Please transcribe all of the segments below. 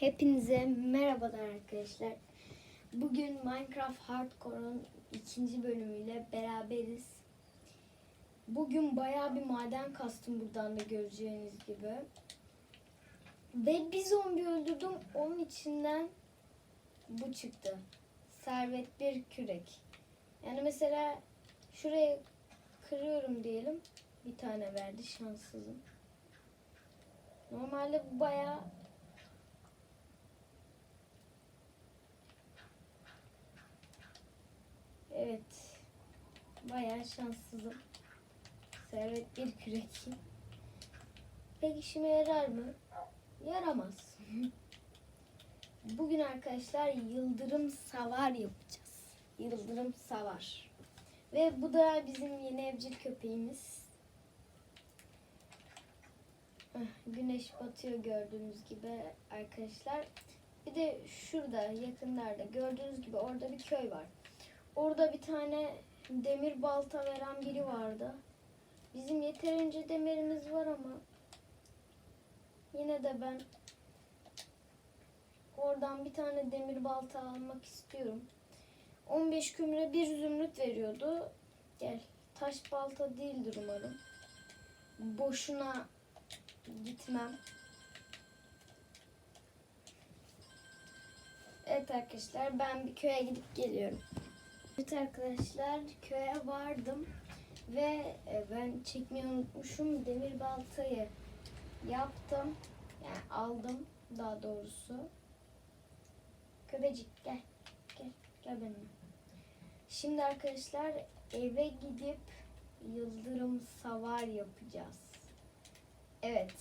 Hepinize merhabalar arkadaşlar. Bugün Minecraft Hardcore'un ikinci bölümüyle beraberiz. Bugün bayağı bir maden kastım buradan da göreceğiniz gibi. Ve bir zombi öldürdüm. Onun içinden bu çıktı. Servet bir kürek. Yani mesela şuraya kırıyorum diyelim. Bir tane verdi şanssızım. Normalde bu bayağı Evet. Bayağı şanssızım. Servet bir kürek. Peki işime yarar mı? Yaramaz. Bugün arkadaşlar yıldırım savar yapacağız. Yıldırım savar. Ve bu da bizim yeni evcil köpeğimiz. Güneş batıyor gördüğünüz gibi arkadaşlar. Bir de şurada yakınlarda gördüğünüz gibi orada bir köy var. Orada bir tane demir balta veren biri vardı. Bizim yeterince demirimiz var ama yine de ben oradan bir tane demir balta almak istiyorum. 15 kümre bir zümrüt veriyordu. Gel. Taş balta değildir umarım. Boşuna gitmem. Evet arkadaşlar ben bir köye gidip geliyorum. Evet arkadaşlar köye vardım ve e, ben çekmeyi unutmuşum demir baltayı yaptım. Yani aldım daha doğrusu. Köpecik gel gel gel benimle. Şimdi arkadaşlar eve gidip yıldırım savar yapacağız. Evet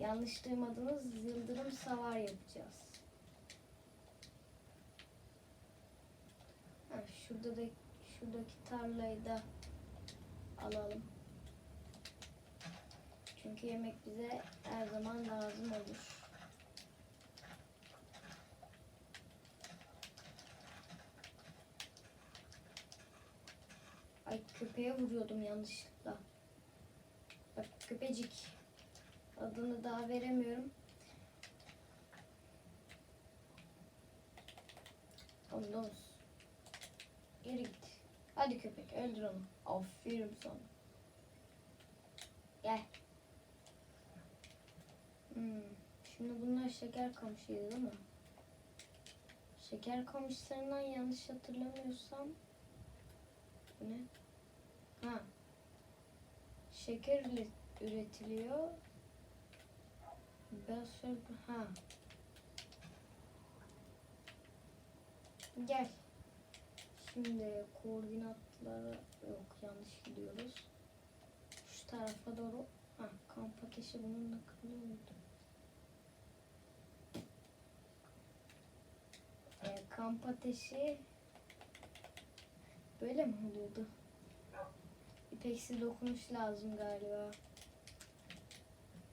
yanlış duymadınız yıldırım savar yapacağız Ha, şurada da şuradaki tarlayı da alalım. Çünkü yemek bize her zaman lazım olur. Ay köpeğe vuruyordum yanlışlıkla. Bak köpecik. Adını daha veremiyorum. Ondan Geri git. Hadi köpek öldür onu. Aferin sana. Gel. Hmm. Şimdi bunlar şeker kamışıydı değil mi? Şeker kamışlarından yanlış hatırlamıyorsam bu ne? Ha. Şeker üre- üretiliyor. Ben şöyle ha. Gel. Şimdi koordinatlara yok yanlış gidiyoruz. Şu tarafa doğru ha kamp ateşi bununla kırılıyor muydu? Ee, kamp ateşi böyle mi oluyordu? İpeksi dokunuş lazım galiba.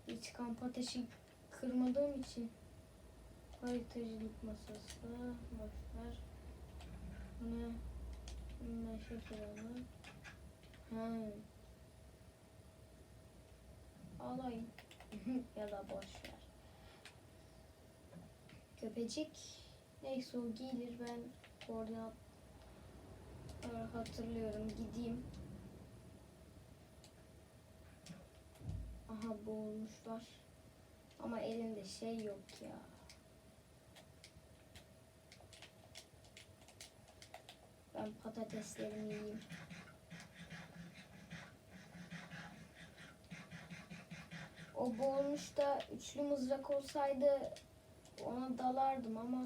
Hiç kamp ateşi kırmadığım için haritacılık masası boşver. Bu ne? Meşe kuralı. Ha. Alayım. ya da boş ver. Köpecik. Neyse o gelir ben koordinat hatırlıyorum. Gideyim. Aha boğulmuşlar. Ama elinde şey yok ya. Ben patateslerimi yiyeyim. O boğulmuş da üçlü mızrak olsaydı ona dalardım ama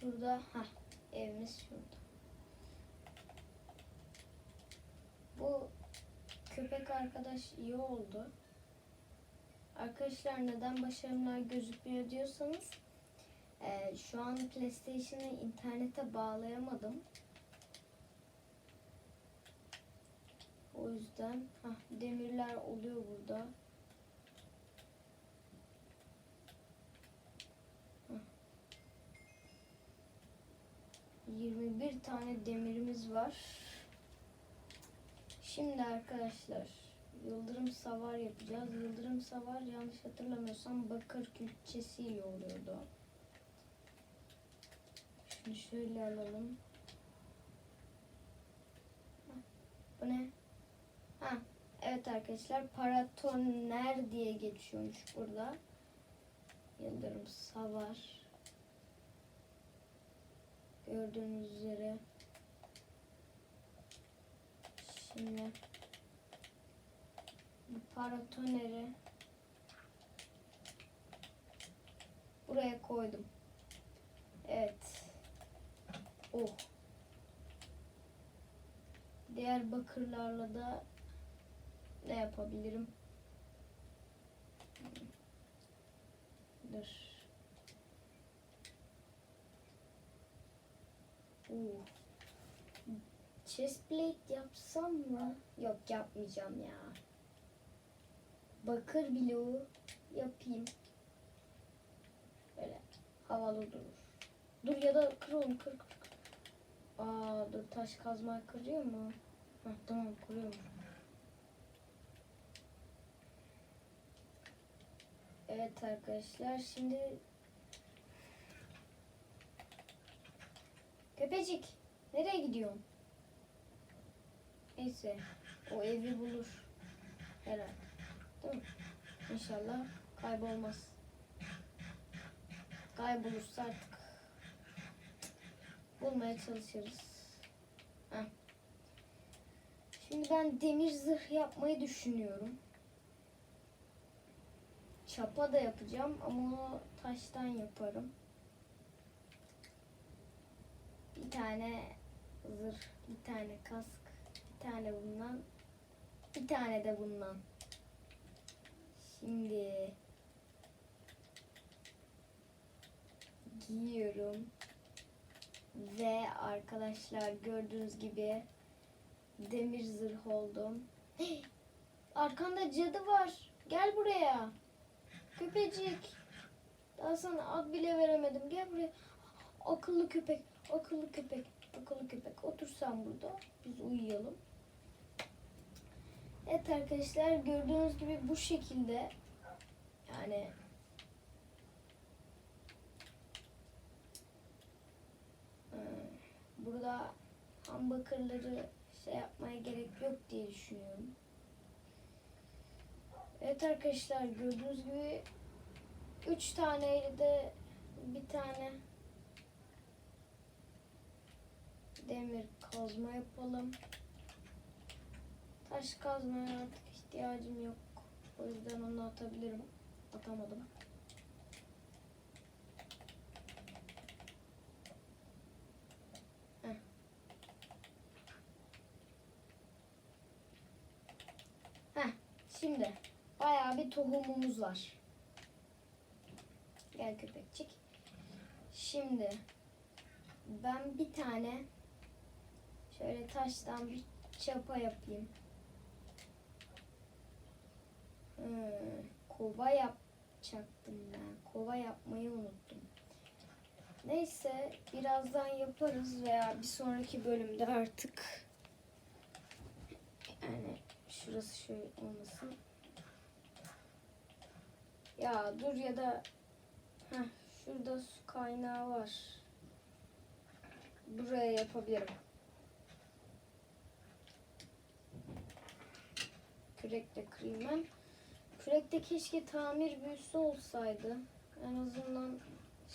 Şurada ha evimiz şurada. Bu köpek arkadaş iyi oldu. Arkadaşlar neden başarımlar gözükmüyor diyorsanız e, şu an PlayStation'ı internete bağlayamadım. O yüzden hah, demirler oluyor burada. Hah. 21 tane demirimiz var. Şimdi arkadaşlar yıldırım savar yapacağız. Yıldırım savar yanlış hatırlamıyorsam bakır külçesiyle oluyordu. Şunu şöyle alalım. Bu ne? Ha, evet arkadaşlar paratoner diye geçiyormuş burada. Yıldırım savar. Gördüğünüz üzere. Şimdi paratoneri buraya koydum. Evet. Oh. Diğer bakırlarla da ne yapabilirim? Dur. Oo. Chestplate yapsam mı? Yok yapmayacağım ya. Bakır bloğu yapayım. Böyle havalı durur. Dur ya da kır onu kır kır. Aa dur taş kazma kırıyor mu? Heh, tamam kırıyorum. Evet arkadaşlar şimdi Köpecik nereye gidiyorsun? Neyse o evi bulur. Herhalde. Değil mi? İnşallah kaybolmaz. Kaybolursa artık bulmaya çalışırız. Heh. Şimdi ben demir zırh yapmayı düşünüyorum. Çapa da yapacağım ama onu taştan yaparım. Bir tane zırh, bir tane kask, bir tane bundan, bir tane de bundan. Şimdi giyiyorum ve arkadaşlar gördüğünüz gibi demir zırh oldum. Arkanda cadı var. Gel buraya. Köpecik. Daha sana ad bile veremedim. Gel buraya. Akıllı köpek. Akıllı köpek. Akıllı köpek. Otur sen burada. Biz uyuyalım. Evet arkadaşlar gördüğünüz gibi bu şekilde yani e, burada ham bakırları şey yapmaya gerek yok diye düşünüyorum. Evet arkadaşlar gördüğünüz gibi üç taneyle de bir tane demir kazma yapalım. Taş kazmaya artık ihtiyacım yok. O yüzden onu atabilirim. Atamadım. Heh. Heh, şimdi bayağı bir tohumumuz var. Gel köpekçik. Şimdi ben bir tane şöyle taştan bir çapa yapayım. Hmm, kova yapacaktım ben. Kova yapmayı unuttum. Neyse birazdan yaparız veya bir sonraki bölümde artık yani şurası şöyle olmasın. Ya dur ya da heh, şurada su kaynağı var. Buraya yapabilirim. Kürekle kırayım ben. Kürekte keşke tamir büyüsü olsaydı. En azından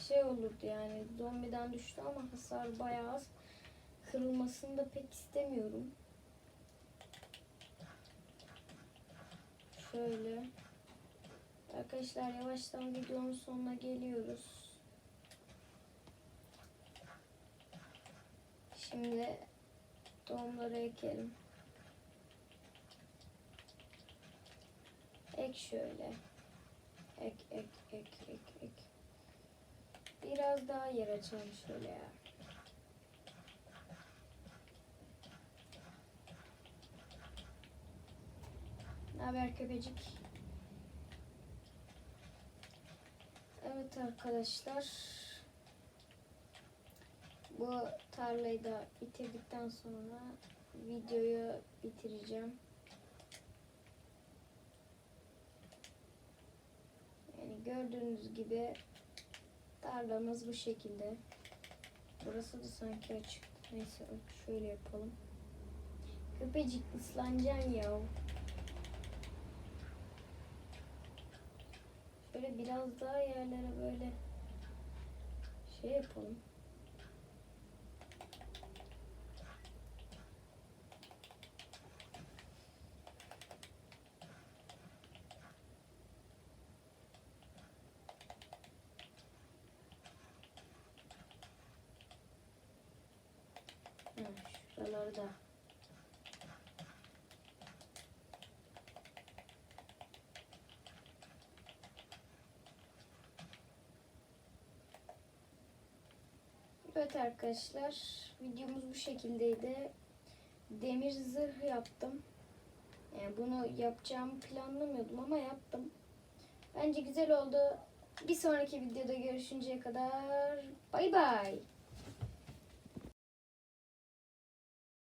şey olurdu yani. Zombiden düştü ama hasar bayağı az. Kırılmasını da pek istemiyorum. Şöyle. Arkadaşlar yavaştan videonun sonuna geliyoruz. Şimdi tohumları ekelim. Ek şöyle. Ek ek ek ek ek. Biraz daha yer açalım şöyle ya. Haber köpecik? Evet arkadaşlar. Bu tarlayı da bitirdikten sonra videoyu bitireceğim. Yani gördüğünüz gibi tarlamız bu şekilde. Burası da sanki açık. Neyse şöyle yapalım. Köpecik ıslanacaksın ya. Şöyle biraz daha yerlere böyle şey yapalım. Ha, şuralarda. Evet arkadaşlar videomuz bu şekildeydi. Demir zırh yaptım. Yani bunu yapacağımı planlamıyordum ama yaptım. Bence güzel oldu. Bir sonraki videoda görüşünceye kadar bay bay.